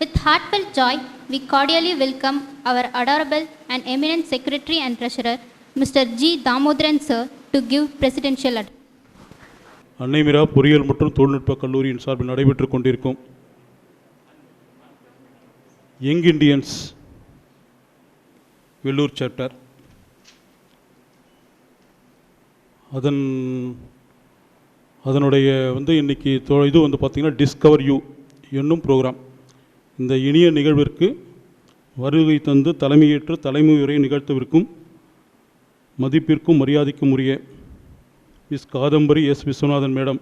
With heartfelt joy, we cordially welcome our adorable and eminent Secretary and Treasurer, Mr. G. Damodaran Sir, to give presidential address. அன்னைமிரா பொறியியல் மற்றும் தொழில்நுட்ப கல்லூரியின் சார்பில் நடைபெற்றுக் கொண்டிருக்கும் யங் இண்டியன்ஸ் வெள்ளூர் சாப்டர் அதன் அதனுடைய வந்து இன்னைக்கு இது வந்து பார்த்திங்கன்னா டிஸ்கவர் யூ என்னும் ப்ரோக்ராம் இந்த இனிய நிகழ்விற்கு வருகை தந்து தலைமையேற்று தலைமை உரை நிகழ்த்தவிருக்கும் மதிப்பிற்கும் மரியாதைக்கும் உரிய miss Kadambari S Viswanathan madam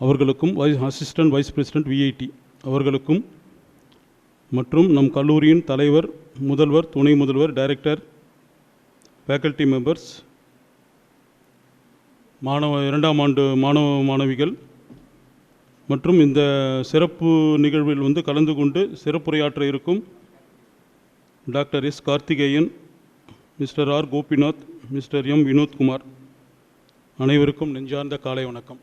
அவர்களுக்கும் vice assistant vice president VIT அவர்களுக்கும் மற்றும் நம் கல்லூரியின் தலைவர் முதல்வர் துணை முதல்வர் டைரக்டர் ஃபேக்கல்டி மெம்பர்ஸ் மாணவ இரண்டாம் ஆண்டு மாணவ மாணவிகள் மற்றும் இந்த சிறப்பு நிகழ்வில் வந்து கலந்து கொண்டு சிறப்புரையாற்ற இருக்கும் doctor S Karthikeyan mister R Gopinath mister M Vinothkumar. அனைவருக்கும் நெஞ்சார்ந்த காலை வணக்கம்.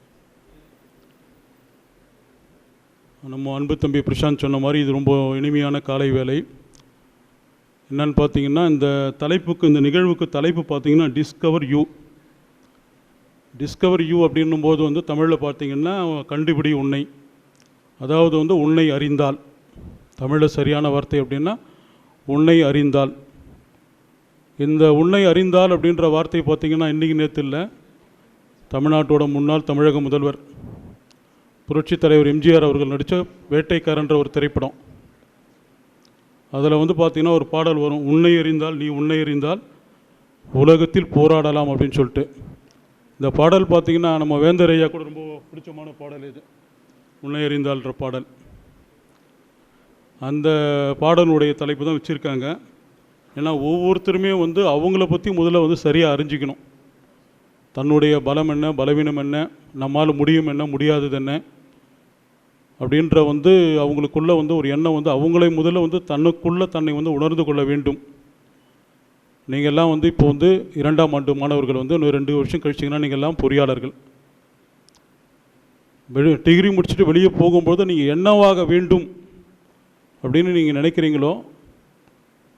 நம்ம அன்பு தம்பி பிரசாந்த் சொன்ன மாதிரி இது ரொம்ப இனிமையான காலை வேலை. என்னன்னு பார்த்தீங்கன்னா இந்த தலைப்புக்கு இந்த நிகழ்வுக்கு தலைப்பு பார்த்தீங்கன்னா டிஸ்கவர் யூ டிஸ்கவர் யூ அப்படின்னும் போது வந்து தமிழில் பார்த்தீங்கன்னா கண்டுபிடி உன்னை. அதாவது வந்து உன்னை அறிந்தால். தமிழில் சரியான வார்த்தை அப்படின்னா உன்னை அறிந்தால். இந்த உன்னை அறிந்தால் அப்படின்ற வார்த்தை பார்த்தீங்கன்னா இன்றைக்கி நேற்று இல்லை. தமிழ்நாட்டோட முன்னாள் தமிழக முதல்வர் புரட்சித் தலைவர் எம்ஜிஆர் அவர்கள் நடித்த வேட்டைக்காரன்ற ஒரு திரைப்படம். அதில் வந்து பார்த்திங்கன்னா ஒரு பாடல் வரும். உன்னை அறிந்தால் நீ உன்னை அறிந்தால் உலகத்தில் போராடலாம் அப்படின்னு சொல்லிட்டு. இந்த பாடல் பார்த்திங்கன்னா நம்ம வேந்தர் ஐயா கூட ரொம்ப பிடிச்சமான பாடல் இது. உன்னை பாடல். அந்த பாடலுடைய தலைப்பு தான் வச்சுருக்காங்க. ஏன்னா ஒவ்வொருத்தருமே வந்து அவங்கள பற்றி முதல்ல வந்து சரியாக அறிஞ்சிக்கணும். தன்னுடைய பலம் என்ன பலவீனம் என்ன நம்மால் முடியும் என்ன முடியாதது என்ன அப்படின்ற வந்து அவங்களுக்குள்ளே வந்து ஒரு எண்ணம் வந்து அவங்களை முதல்ல வந்து தன்னுக்குள்ளே தன்னை வந்து உணர்ந்து கொள்ள வேண்டும். நீங்கள் எல்லாம் வந்து இப்போ வந்து இரண்டாம் ஆண்டு மாணவர்கள் வந்து இன்னும் ரெண்டு வருஷம் கழிச்சிங்கன்னா நீங்கள் எல்லாம் பொறியாளர்கள். வெளி டிகிரி முடிச்சுட்டு வெளியே போகும்போது நீங்கள் என்னவாக வேண்டும் அப்படின்னு நீங்கள் நினைக்கிறீங்களோ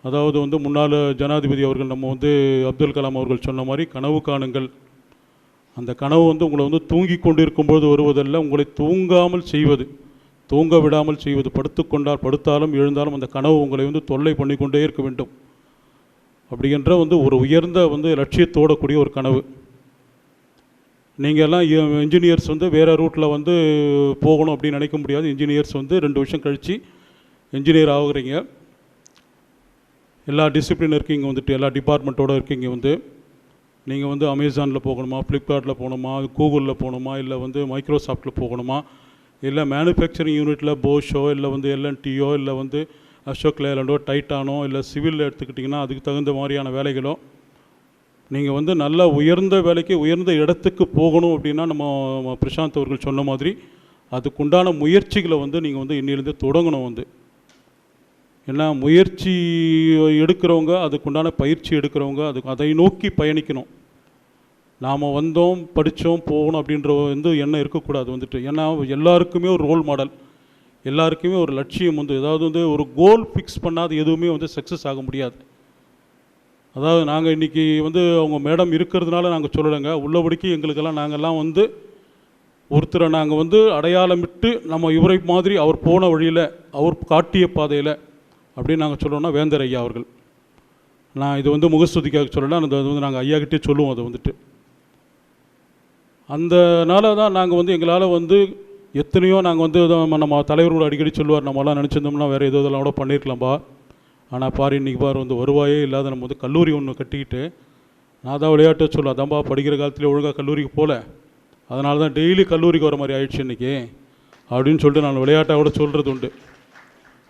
அதாவது வந்து முன்னாள் ஜனாதிபதி அவர்கள் நம்ம வந்து அப்துல் கலாம் அவர்கள் சொன்ன மாதிரி கனவு காணுங்கள். அந்த கனவு வந்து உங்களை வந்து தூங்கி கொண்டு இருக்கும்போது வருவதல்ல உங்களை தூங்காமல் செய்வது தூங்க விடாமல் செய்வது. படுத்துக்கொண்டால் படுத்தாலும் எழுந்தாலும் அந்த கனவு உங்களை வந்து தொல்லை பண்ணிக்கொண்டே இருக்க வேண்டும். அப்படின்ற வந்து ஒரு உயர்ந்த வந்து லட்சியத்தோட கூடிய ஒரு கனவு. நீங்கள் எல்லாம் இன்ஜினியர்ஸ் வந்து வேறு ரூட்டில் வந்து போகணும் அப்படின்னு நினைக்க முடியாது. இன்ஜினியர்ஸ் வந்து ரெண்டு வருஷம் கழித்து இன்ஜினியர் ஆகுறீங்க. எல்லா டிசிப்ளின் இருக்கீங்க வந்துட்டு. எல்லா டிபார்ட்மெண்ட்டோடு இருக்கீங்க வந்து. நீங்கள் வந்து அமேசானில் போகணுமா ஃப்ளிப்கார்ட்டில் போகணுமா கூகுளில் போகணுமா இல்லை வந்து மைக்ரோசாஃப்ட்டில் போகணுமா இல்லை மேனுஃபேக்சரிங் யூனிட்டில் போஷோ இல்லை வந்து எல்என்டியோ இல்லை வந்து அசோக் லேலண்டோ டைட்டானோ இல்லை சிவில் எடுத்துக்கிட்டிங்கன்னா அதுக்கு தகுந்த மாதிரியான வேலைகளோ நீங்கள் வந்து நல்ல உயர்ந்த வேலைக்கு உயர்ந்த இடத்துக்கு போகணும் அப்படின்னா நம்ம பிரசாந்த் அவர்கள் சொன்ன மாதிரி அதுக்குண்டான முயற்சிகளை வந்து நீங்கள் வந்து இன்னிலிருந்து தொடங்கணும் வந்து. ஏன்னா முயற்சி எடுக்கிறவங்க அதுக்குண்டான பயிற்சி எடுக்கிறவங்க அதுக்கு அதை நோக்கி பயணிக்கணும். நாம் வந்தோம் படித்தோம் போகணும் அப்படின்ற வந்து எண்ணம் இருக்கக்கூடாது வந்துட்டு. ஏன்னா எல்லாருக்குமே ஒரு ரோல் மாடல் எல்லாருக்குமே ஒரு லட்சியம் வந்து ஏதாவது வந்து ஒரு கோல் ஃபிக்ஸ் பண்ணாத எதுவுமே வந்து சக்ஸஸ் ஆக முடியாது. அதாவது நாங்கள் இன்றைக்கி வந்து அவங்க மேடம் இருக்கிறதுனால நாங்கள் சொல்லலைங்க. உள்ளபடிக்கு எங்களுக்கெல்லாம் நாங்கள்லாம் வந்து ஒருத்தரை நாங்கள் வந்து அடையாளமிட்டு நம்ம இவரை மாதிரி அவர் போன வழியில் அவர் காட்டிய பாதையில் அப்படின்னு நாங்கள் சொல்லணும்னா வேந்தர் ஐயா அவர்கள். நான் இது வந்து முகஸ்துதிக்காக சொல்லலாம் அந்த வந்து நாங்கள் ஐயாக்கிட்டே சொல்லுவோம் அதை வந்துட்டு. அந்தனால தான் நாங்கள் வந்து எங்களால் வந்து எத்தனையோ நாங்கள் வந்து நம்ம- நம்ம அடிக்கடி சொல்லுவார் நம்மலாம் நினச்சிருந்தோம்னா வேறு ஏதோ இதெல்லாம் கூட பண்ணியிருக்கலாம்பா ஆனால் பாரு இன்றைக்கி பாரு வந்து வருவாயே இல்லாத நம்ம வந்து கல்லூரி ஒன்று கட்டிக்கிட்டு நான் தான் விளையாட்டு சொல்லுவேன் அதான்பா படிக்கிற காலத்துலேயே ஒழுங்காக கல்லூரிக்கு போகல அதனால தான் டெய்லி கல்லூரிக்கு வர மாதிரி ஆயிடுச்சு இன்றைக்கி அப்படின்னு சொல்லிட்டு நான் விளையாட்டாக கூட சொல்கிறது உண்டு.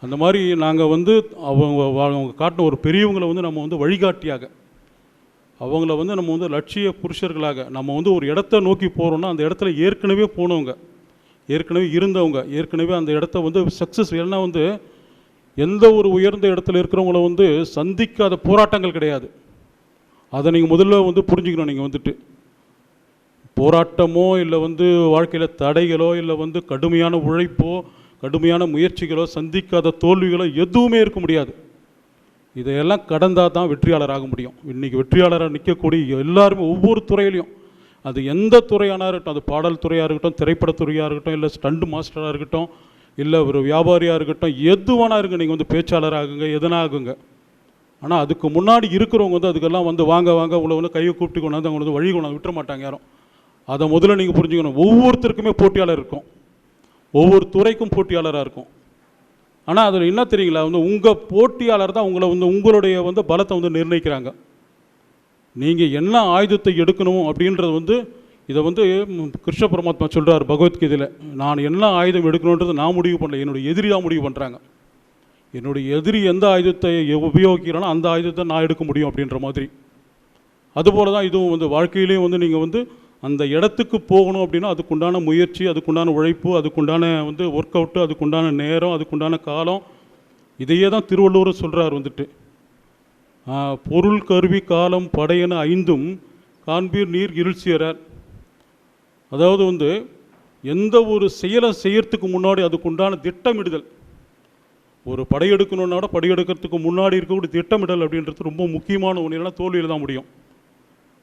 அந்த மாதிரி நாங்கள் வந்து அவங்க அவங்க காட்டின ஒரு பெரியவங்களை வந்து நம்ம வந்து வழிகாட்டியாக அவங்கள வந்து நம்ம வந்து லட்சிய புருஷர்களாக நம்ம வந்து ஒரு இடத்த நோக்கி போகிறோன்னா அந்த இடத்துல ஏற்கனவே போனவங்க ஏற்கனவே இருந்தவங்க ஏற்கனவே அந்த இடத்த வந்து சக்ஸஸ் ஏன்னா வந்து எந்த ஒரு உயர்ந்த இடத்துல இருக்கிறவங்கள வந்து சந்திக்காத போராட்டங்கள் கிடையாது. அதை நீங்கள் முதல்ல வந்து புரிஞ்சுக்கணும் நீங்கள் வந்துட்டு. போராட்டமோ இல்லை வந்து வாழ்க்கையில் தடைகளோ இல்லை வந்து கடுமையான உழைப்போ கடுமையான முயற்சிகளோ சந்திக்காத தோல்விகளோ எதுவுமே இருக்க முடியாது. இதையெல்லாம் கடந்தால் தான் வெற்றியாளராக முடியும். இன்றைக்கி வெற்றியாளராக நிற்கக்கூடிய எல்லாருமே ஒவ்வொரு துறையிலையும். அது எந்த துறையானா இருக்கட்டும் அது பாடல் துறையாக இருக்கட்டும் திரைப்படத்துறையாக இருக்கட்டும் இல்லை ஸ்டண்ட் மாஸ்டராக இருக்கட்டும் இல்லை ஒரு வியாபாரியாக இருக்கட்டும் எதுவானா இருங்க நீங்கள் வந்து பேச்சாளராகுங்க எதனாகுங்க ஆனால் அதுக்கு முன்னாடி இருக்கிறவங்க வந்து அதுக்கெல்லாம் வந்து வாங்க வாங்க உங்களை வந்து கையை கூப்பிட்டு கொண்டாந்து அவங்க வந்து வழி கொண்டாந்து விட்டுற மாட்டாங்க யாரும். அதை முதல்ல நீங்கள் புரிஞ்சுக்கணும். ஒவ்வொருத்தருக்குமே போட்டியாளர் இருக்கும். ஒவ்வொரு துறைக்கும் போட்டியாளராக இருக்கும். ஆனால் அதில் என்ன தெரியுங்களா? வந்து உங்கள் போட்டியாளர் தான் உங்களை வந்து உங்களுடைய வந்து பலத்தை வந்து நிர்ணயிக்கிறாங்க. நீங்கள் என்ன ஆயுதத்தை எடுக்கணும் அப்படின்றது வந்து இதை வந்து கிருஷ்ண பரமாத்மா சொல்கிறார் பகவத்கீதையில். நான் என்ன ஆயுதம் எடுக்கணுன்றது நான் முடிவு பண்ணல. என்னுடைய எதிரி தான் முடிவு பண்ணுறாங்க என்னுடைய எதிரி எந்த ஆயுதத்தை உபயோகிக்கிறானோ அந்த ஆயுதத்தை நான் எடுக்க முடியும் அப்படின்ற மாதிரி. அதுபோல தான் இதுவும் வந்து வாழ்க்கையிலேயும் வந்து நீங்கள் வந்து அந்த இடத்துக்கு போகணும் அப்படின்னா அதுக்குண்டான முயற்சி அதுக்குண்டான உழைப்பு அதுக்குண்டான வந்து ஒர்க் அவுட்டு அதுக்குண்டான நேரம் அதுக்குண்டான காலம் இதையே தான் திருவள்ளுவர் சொல்கிறார் வந்துட்டு. பொருள் கருவி காலம் படையென ஐந்தும் காண்பீர் நீர் இருள்சியறார் அதாவது வந்து எந்த ஒரு செயலை செய்யறதுக்கு முன்னாடி அதுக்குண்டான திட்டமிடுதல். ஒரு படையெடுக்கணுன்னா கூட படையெடுக்கிறதுக்கு முன்னாடி இருக்கக்கூடிய திட்டமிடல் அப்படின்றது ரொம்ப முக்கியமான ஒன்று ஏன்னா தோல்வியில் தான் முடியும்.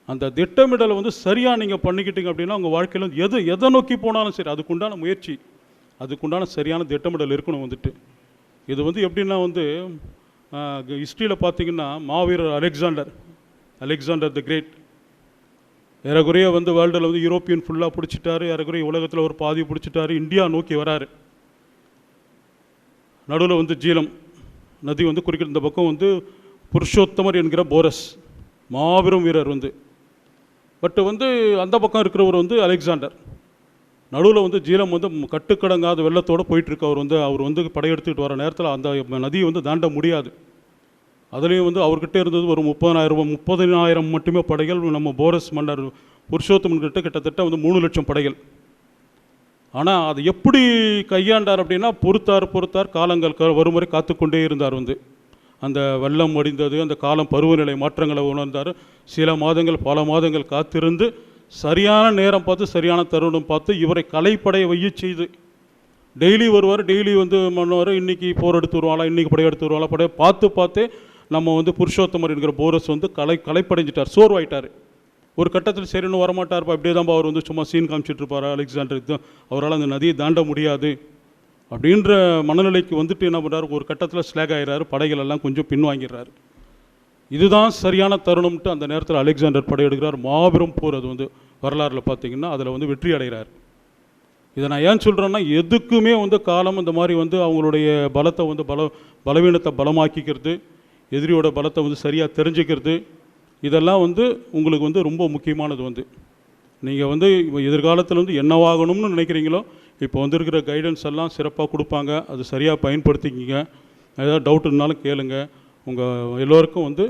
அந்த திட்டமிடலை வந்து சரியாக நீங்கள் பண்ணிக்கிட்டீங்க அப்படின்னா உங்கள் வாழ்க்கையில் வந்து எது எதை நோக்கி போனாலும் சரி அதுக்குண்டான முயற்சி அதுக்குண்டான சரியான திட்டமிடல் இருக்கணும் வந்துட்டு. இது வந்து எப்படின்னா வந்து ஹிஸ்ட்ரியில் பார்த்தீங்கன்னா மாவீரர் அலெக்சாண்டர். அலெக்சாண்டர் தி கிரேட் ஏறக்குறைய வந்து வேர்ல்டில் வந்து யூரோப்பியன் ஃபுல்லாக பிடிச்சிட்டாரு. ஏறக்குறைய உலகத்தில் ஒரு பாதி பிடிச்சிட்டாரு. இந்தியா நோக்கி வராரு. நடுவில் வந்து ஜீலம். நதி வந்து குறிக்கிற இந்த பக்கம் வந்து புருஷோத்தமர் என்கிற போரஸ். மாபெரும் வீரர் வந்து. பட் வந்து அந்த பக்கம் இருக்கிறவர் வந்து அலெக்சாண்டர். நடுவில் வந்து ஜீலம் வந்து கட்டுக்கடங்காத வெள்ளத்தோடு போயிட்டுருக்கு. அவர் வந்து அவர் வந்து படையெடுத்துக்கிட்டு வர நேரத்தில் அந்த நதியை வந்து தாண்ட முடியாது. அதுலேயும் வந்து அவர்கிட்ட இருந்தது ஒரு முப்பதாயிரம் முப்பதினாயிரம் மட்டுமே படைகள். நம்ம போரஸ் மன்னர் புருஷோத்தமன் கிட்ட கிட்டத்தட்ட வந்து மூணு லட்சம் படைகள். ஆனால் அது எப்படி கையாண்டார் அப்படின்னா பொறுத்தார் பொறுத்தார் காலங்கள் க வருமுறை காத்துக்கொண்டே இருந்தார் வந்து. அந்த வெள்ளம் அடிந்தது அந்த காலம் பருவநிலை மாற்றங்களை உணர்ந்தார். சில மாதங்கள் பல மாதங்கள் காத்திருந்து சரியான நேரம் பார்த்து சரியான தருணம் பார்த்து இவரை கலைப்படைய வைய செய்து டெய்லி வருவார் டெய்லி வந்து பண்ணுவார் இன்றைக்கி போர் எடுத்து வருவாங்களா இன்றைக்கி படையை எடுத்து வருவாங்களா படைய பார்த்து பார்த்தே நம்ம வந்து புருஷோத்தமர் என்கிற போரஸ் வந்து கலை கலைப்படைஞ்சிட்டார் சோர்வாயிட்டார். ஒரு கட்டத்தில் சரின்னு வரமாட்டார்ப்பா இப்படியே தான் அவர் வந்து சும்மா சீன் காமிச்சிட்டு இருப்பார் அலெக்சாண்டர் இது அவரால் அந்த நதியை தாண்ட முடியாது. அப்படின்ற மனநிலைக்கு வந்துட்டு என்ன பண்ணுறாரு ஒரு கட்டத்தில் ஸ்லேக் ஆகிறாரு படைகள் எல்லாம் கொஞ்சம் பின்வாங்கிறாரு இதுதான் சரியான தருணம்ட்டு அந்த நேரத்தில் அலெக்சாண்டர் படையெடுக்கிறார். மாபெரும் போர் அது வந்து வரலாறில் பார்த்தீங்கன்னா அதில் வந்து வெற்றி அடைகிறார். இதை நான் ஏன் சொல்கிறேன்னா எதுக்குமே வந்து காலம் இந்த மாதிரி வந்து அவங்களுடைய பலத்தை வந்து பல பலவீனத்தை பலமாக்கிக்கிறது எதிரியோட பலத்தை வந்து சரியாக தெரிஞ்சுக்கிறது இதெல்லாம் வந்து உங்களுக்கு வந்து ரொம்ப முக்கியமானது வந்து. நீங்கள் வந்து எதிர்காலத்தில் வந்து என்னவாகணும்னு நினைக்கிறீங்களோ இப்போ வந்திருக்கிற கைடன்ஸ் எல்லாம் சிறப்பாக கொடுப்பாங்க. அது சரியாக பயன்படுத்திக்கிங்க. ஏதாவது டவுட் இருந்தாலும் கேளுங்கள் உங்கள் எல்லோருக்கும் வந்து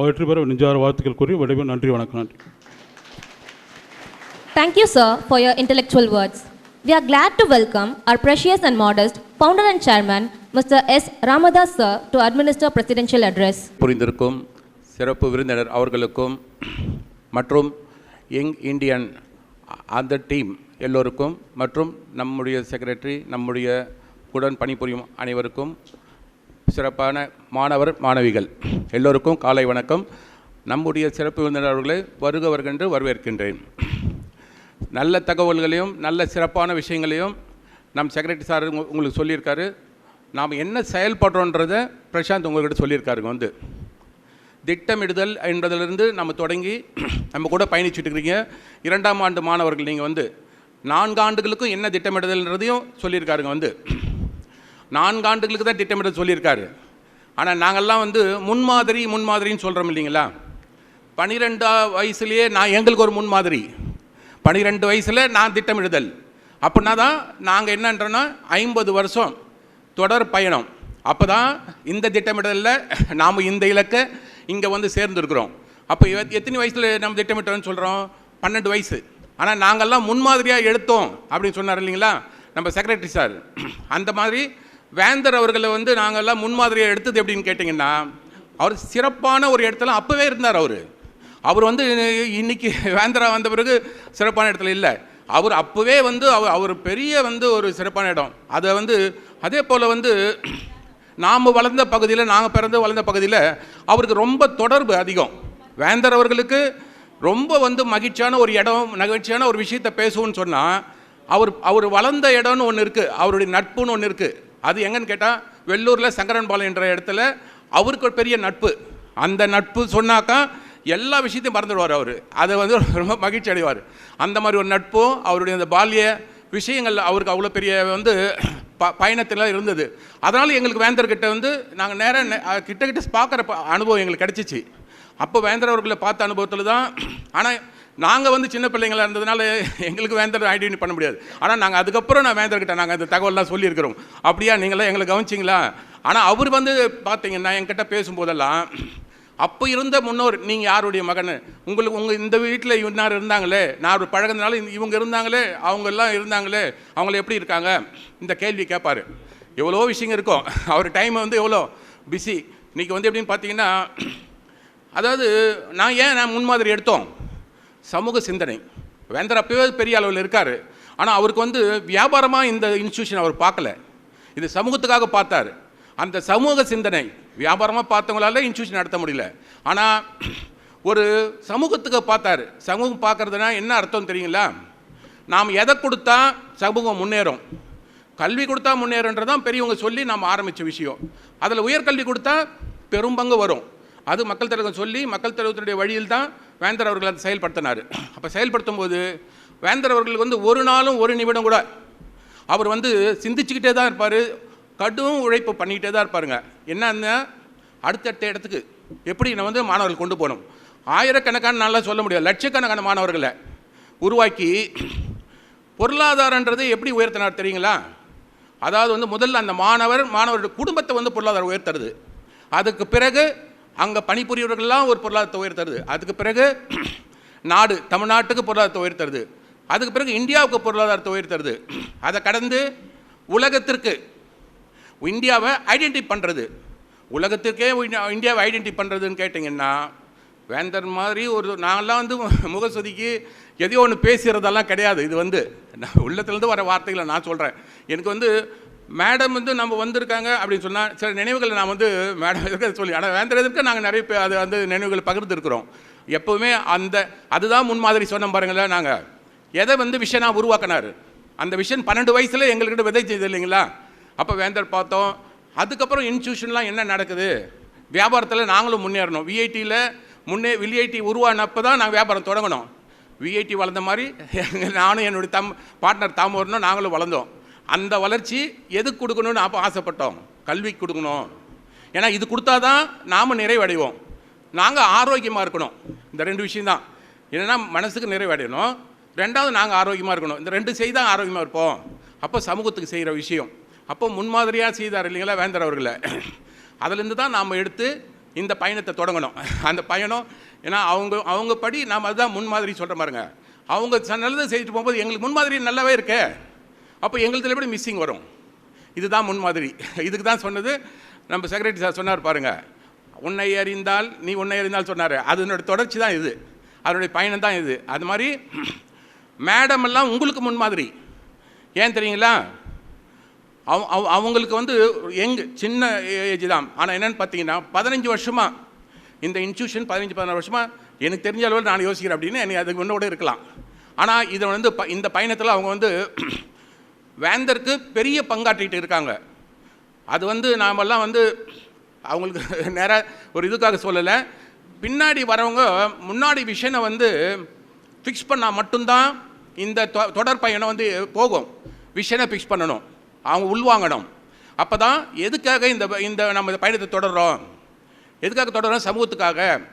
வெற்றி பெற நெஞ்சார வாழ்த்துக்கள் கூறி விடைபெறும் நன்றி வணக்கம் நன்றி Thank you, sir, for your intellectual words. We are glad to welcome our precious and modest founder and chairman, Mr. S. Ramadas, sir, to administer presidential address. புரிந்திருக்கும் சிறப்பு விருந்தினர் அவர்களுக்கும் மற்றும் யங் இந்தியன் அந்த டீம் எல்லோருக்கும் மற்றும் நம்முடைய செக்ரட்டரி நம்முடைய உடன் பணிபுரியும் அனைவருக்கும் சிறப்பான மாணவர் மாணவிகள். எல்லோருக்கும் காலை வணக்கம். நம்முடைய சிறப்பு விருந்தினர்களை வருகவர்கென்று வரவேற்கின்றேன். நல்ல தகவல்களையும் நல்ல சிறப்பான விஷயங்களையும் நம் செக்ரட்டரி சார் உங்களுக்கு சொல்லியிருக்காரு. நாம் என்ன செயல்படுறோன்றதை பிரசாந்த் உங்கள்கிட்ட சொல்லியிருக்காருங்க வந்து. திட்டமிடுதல் என்பதிலிருந்து நம்ம தொடங்கி நம்ம கூட பயணிச்சுட்டு இருக்கிறீங்க இரண்டாம் ஆண்டு மாணவர்கள் நீங்கள் வந்து நான்கு ஆண்டுகளுக்கும் என்ன திட்டமிடுதல்ன்றதையும் சொல்லியிருக்காருங்க வந்து. நான்கு ஆண்டுகளுக்கு தான் திட்டமிடல் சொல்லியிருக்காரு. ஆனால் நாங்கள்லாம் வந்து முன்மாதிரி முன்மாதிரின்னு சொல்கிறோம் இல்லைங்களா? பனிரெண்டா வயசுலேயே நான் எங்களுக்கு ஒரு முன்மாதிரி. பனிரெண்டு வயசில் நான் திட்டமிடுதல். அப்படின்னா தான் நாங்கள் என்னன்றோன்னா ஐம்பது வருஷம் தொடர் பயணம். அப்போ தான் இந்த திட்டமிடலில் நாம் இந்த இலக்கை இங்கே வந்து சேர்ந்துருக்குறோம். அப்போ எத்தனை வயசில் நம்ம திட்டமிட்டோம்னு சொல்கிறோம் பன்னெண்டு வயசு. ஆனால் நாங்கள்லாம் முன்மாதிரியாக எடுத்தோம் அப்படின்னு சொன்னார் இல்லைங்களா? நம்ம செக்ரட்டரி சார். அந்த மாதிரி வேந்தர் அவர்களை வந்து நாங்கள்லாம் முன்மாதிரியாக எடுத்தது எப்படின்னு கேட்டிங்கன்னா அவர் சிறப்பான ஒரு இடத்துல அப்போவே இருந்தார் அவர். அவர் வந்து இன்றைக்கி வேந்தரா வந்த பிறகு சிறப்பான இடத்துல இல்லை. அவர் அப்போவே வந்து அவர் அவர் பெரிய வந்து ஒரு சிறப்பான இடம். அதை வந்து அதே போல் வந்து நாம் வளர்ந்த பகுதியில் நாங்கள் பிறந்து வளர்ந்த பகுதியில் அவருக்கு ரொம்ப தொடர்பு அதிகம். வேந்தர் அவர்களுக்கு ரொம்ப வந்து மகிழ்ச்சியான ஒரு இடம் நகிழ்ச்சியான ஒரு விஷயத்தை பேசுவோன்னு சொன்னால் அவர் அவர் வளர்ந்த இடம்னு ஒன்று இருக்குது அவருடைய நட்புன்னு ஒன்று இருக்குது அது எங்கன்னு கேட்டால் வெள்ளூரில் சங்கரன்பாளையம் என்ற இடத்துல அவருக்கு ஒரு பெரிய நட்பு. அந்த நட்பு சொன்னாக்கா எல்லா விஷயத்தையும் மறந்துடுவார் அவர். அதை வந்து ரொம்ப மகிழ்ச்சி அடைவார். அந்த மாதிரி ஒரு நட்பும் அவருடைய அந்த பால்ய விஷயங்கள் அவருக்கு அவ்வளோ பெரிய வந்து ப பயணத்தில் இருந்தது. அதனால் எங்களுக்கு வேந்தர்கிட்ட வந்து நாங்கள் நேராக கிட்ட கிட்ட பார்க்குற ப- அனுபவம் எங்களுக்கு கிடச்சிச்சு. அப்போ வேந்தர் அவர்களை பார்த்த அனுபவத்தில் தான் ஆனால் நாங்கள் வந்து சின்ன பிள்ளைங்களா இருந்ததுனால எங்களுக்கு வேந்தர் ஐடென்டி பண்ண முடியாது. ஆனால் நாங்கள் அதுக்கப்புறம் நான் வேந்தர்கிட்ட நாங்கள் அந்த தகவல்லாம் சொல்லியிருக்கிறோம். அப்படியா நீங்களாம் எங்களை கவனிச்சிங்களா? ஆனால் அவர் வந்து பார்த்தீங்கன்னா என்கிட்ட பேசும்போதெல்லாம் அப்போ இருந்த முன்னோர் நீங்கள் யாருடைய மகன்? உங்களுக்கு உங்கள் இந்த வீட்டில் இன்னார் இருந்தாங்களே? நான் ஒரு பழகுனதுனால இவங்க இருந்தாங்களே? அவங்க எல்லாம் இருந்தாங்களே? அவங்கள எப்படி இருக்காங்க? இந்த கேள்வி கேட்பார் எவ்வளோ விஷயங்கள் இருக்கும். அவர் டைம் வந்து எவ்வளோ? பிஸி இன்றைக்கி வந்து எப்படின்னு பார்த்தீங்கன்னா அதாவது நான் ஏன் நான் முன்மாதிரி எடுத்தோம்? சமூக சிந்தனை. வேந்தர் அப்பவே பெரிய அளவில் இருக்கார். ஆனால் அவருக்கு வந்து வியாபாரமாக இந்த இன்ஸ்டியூஷன் அவர் பார்க்கல. இது சமூகத்துக்காக பார்த்தார். அந்த சமூக சிந்தனை வியாபாரமாக பார்த்தவங்களால இன்ஸ்டியூஷன் நடத்த முடியல. ஆனால் ஒரு சமூகத்துக்கு பார்த்தாரு. சமூகம் பார்க்குறதுனா என்ன அர்த்தம் தெரியுங்களா? நாம் எதை கொடுத்தா சமூகம் முன்னேறும்? கல்வி கொடுத்தா முன்னேறன்றதான் பெரியவங்க சொல்லி நாம் ஆரம்பித்த விஷயம். அதில் உயர்கல்வி கொடுத்தா பெரும்பங்கு வரும். அது மக்கள் தலைவர் சொல்லி மக்கள் தலைவத்தினுடைய வழியில் தான் வேந்தர் அவர்கள் அதை செயல்படுத்தினார். அப்போ செயல்படுத்தும் போது வேந்தர் அவர்களுக்கு வந்து ஒரு நாளும் ஒரு நிமிடம் கூட அவர் வந்து சிந்திச்சுக்கிட்டே தான் இருப்பார். கடும் உழைப்பு பண்ணிக்கிட்டே தான் இருப்பாருங்க. என்னன்னா அடுத்தடுத்த இடத்துக்கு எப்படி நம்ம வந்து மாணவர்கள் கொண்டு போகணும்? ஆயிரக்கணக்கான நல்லா சொல்ல முடியாது. லட்சக்கணக்கான மாணவர்களை உருவாக்கி பொருளாதாரன்றது எப்படி உயர்த்தினார் தெரியுங்களா? அதாவது வந்து முதல்ல அந்த மாணவர் மாணவருடைய குடும்பத்தை வந்து பொருளாதாரம் உயர்த்துறது. அதுக்கு பிறகு அங்கே பணிபுரியவர்கள்லாம் ஒரு பொருளாதாரத்தை உயர்த்துறது அதுக்கு பிறகு நாடு தமிழ்நாட்டுக்கு பொருளாதாரத்தை உயர்த்துறது அதுக்கு பிறகு இந்தியாவுக்கு பொருளாதாரத்தை தருது. அதை கடந்து உலகத்திற்கு இந்தியாவை ஐடென்டி பண்ணுறது உலகத்திற்கே இந்தியாவை ஐடென்டி பண்ணுறதுன்னு கேட்டிங்கன்னா வேந்தர் மாதிரி ஒரு நான்லாம் வந்து முகசுதிக்கு எதையோ ஒன்று பேசுகிறதெல்லாம் கிடையாது. இது வந்து நான் உள்ளத்துலேருந்து வர வார்த்தைகளை நான் சொல்கிறேன் எனக்கு வந்து மேடம் வந்து நம்ம வந்திருக்காங்க அப்படின்னு சொன்னால் சில நினைவுகளை நான் வந்து மேடம் இருக்க சொல்லி ஆனால் வேந்தரதுக்கு நாங்கள் நிறைய பேர் அது வந்து நினைவுகளை பகிர்ந்துருக்குறோம். எப்போவுமே அந்த அதுதான் முன்மாதிரி சொன்ன பாருங்களேன் நாங்கள் எதை வந்து விஷனாக உருவாக்கினார்? அந்த விஷயம் பன்னெண்டு வயசில் எங்கள்கிட்ட விதை செய்தது இல்லைங்களா? அப்போ வேந்தர் பார்த்தோம். அதுக்கப்புறம் இன்ஸ்டியூஷன்லாம் என்ன நடக்குது? வியாபாரத்தில் நாங்களும் முன்னேறணும். விஐடியில் முன்னே விஐடி உருவானப்போ தான் நாங்கள் வியாபாரம் தொடங்கணும். விஐடி வளர்ந்த மாதிரி நானும் என்னுடைய தம் பார்ட்னர் தாமோரனும் நாங்களும் வளர்ந்தோம். அந்த வளர்ச்சி எதுக்கு கொடுக்கணும்னு அப்போ ஆசைப்பட்டோம்? கல்வி கொடுக்கணும். ஏன்னா இது கொடுத்தா தான் நாம் நிறைவடைவோம். நாங்கள் ஆரோக்கியமாக இருக்கணும். இந்த ரெண்டு விஷயம்தான் என்னென்னா மனசுக்கு நிறைவடையணும். ரெண்டாவது நாங்கள் ஆரோக்கியமாக இருக்கணும். இந்த ரெண்டு செய்தால் ஆரோக்கியமாக இருப்போம். அப்போ சமூகத்துக்கு செய்கிற விஷயம். அப்போ முன்மாதிரியாக செய்தார் இல்லைங்களா வேந்தர் அவர்களை. அதுலேருந்து தான் நாம் எடுத்து இந்த பயணத்தை தொடங்கணும். அந்த பயணம் ஏன்னா அவங்க அவங்க படி நாம் அதுதான் முன்மாதிரி சொல்கிற மாதிரிங்க அவங்க ச- நல்லது செய்துட்டு போகும்போது எங்களுக்கு முன்மாதிரி நல்லாவே இருக்கே. அப்போ எங்களுதுல எப்படி மிஸ்ஸிங் வரும்? இதுதான் முன்மாதிரி. இதுக்கு தான் சொன்னது நம்ம செக்ரட்டரி சார் சொன்னார் பாருங்கள் உன்னை அறிந்தால் நீ உன்னை அறிந்தால் சொன்னார். அதனோட தொடர்ச்சி தான் இது. அதனுடைய பயணம் தான் இது. அது மாதிரி மேடம் எல்லாம் உங்களுக்கு முன்மாதிரி. ஏன் தெரியுங்களா? அவ- அவங்களுக்கு வந்து எங் சின்ன ஏஜ் தான். ஆனால் என்னன்னு பார்த்தீங்கன்னா பதினஞ்சு வருஷமாக இந்த இன்ஸ்டியூஷன் பதினஞ்சு பதினாறு வருஷமாக எனக்கு தெரிஞ்ச அளவில் நான் யோசிக்கிறேன் அப்படின்னு எனக்கு அதுக்கு முன்னோட இருக்கலாம். ஆனால் இதை வந்து ப- இந்த பயணத்தில் அவங்க வந்து வேந்தருக்கு பெரிய பங்காற்றிட்டு இருக்காங்க. அது வந்து நாமெல்லாம் வந்து அவங்களுக்கு நேராக ஒரு இதுக்காக சொல்லலை. பின்னாடி வரவங்க முன்னாடி விஷனை வந்து ஃபிக்ஸ் பண்ணால் மட்டும்தான் இந்த தொ- தொடர் பயணம் வந்து போகும். விஷனை ஃபிக்ஸ் பண்ணணும். அவங்க உள்வாங்கணும். அப்போ தான் எதுக்காக இந்த இந்த நம்ம பயணத்தை தொடர்கிறோம் எதுக்காக தொடரும் சமூகத்துக்காக.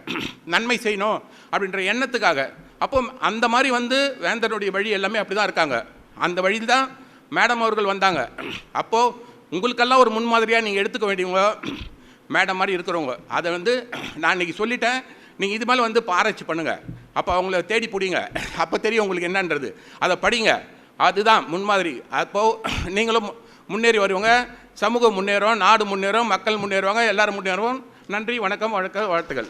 நன்மை செய்யணும் அப்படின்ற எண்ணத்துக்காக. அப்போ அந்த மாதிரி வந்து வேந்தனுடைய வழி எல்லாமே அப்படி தான் இருக்காங்க. அந்த வழியில் தான் மேடம் அவர்கள் வந்தாங்க. அப்போது உங்களுக்கெல்லாம் ஒரு முன்மாதிரியாக நீங்கள் எடுத்துக்க வேண்டியவங்க மேடம் மாதிரி இருக்கிறவங்க. அதை வந்து நான் இன்னைக்கு சொல்லிட்டேன். நீங்கள் இது மேலே வந்து ஆராய்ச்சி பண்ணுங்கள் அப்போ அவங்கள தேடி பிடிங்க. அப்போ தெரியும் உங்களுக்கு என்னன்றது. அதை படிங்க. அதுதான் முன்மாதிரி. அப்போது நீங்களும் முன்னேறி வருவாங்க. சமூகம் முன்னேறும் நாடு முன்னேறும் மக்கள் முன்னேறுவாங்க எல்லோரும் முன்னேறுவோம். நன்றி வணக்கம் வழக்க வாழ்த்துக்கள்.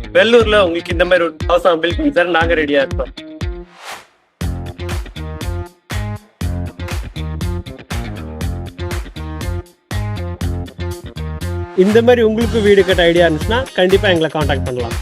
வெள்ளூர்ல உங்களுக்கு இந்த மாதிரி ஒரு ஹவுஸ் பில் பண்ணி தர நாங்க ரெடியா இருக்கோம். இந்த மாதிரி உங்களுக்கு வீடு கட்ட ஐடியா இருந்துச்சுன்னா கண்டிப்பா எங்களை காண்டாக்ட் பண்ணலாம்.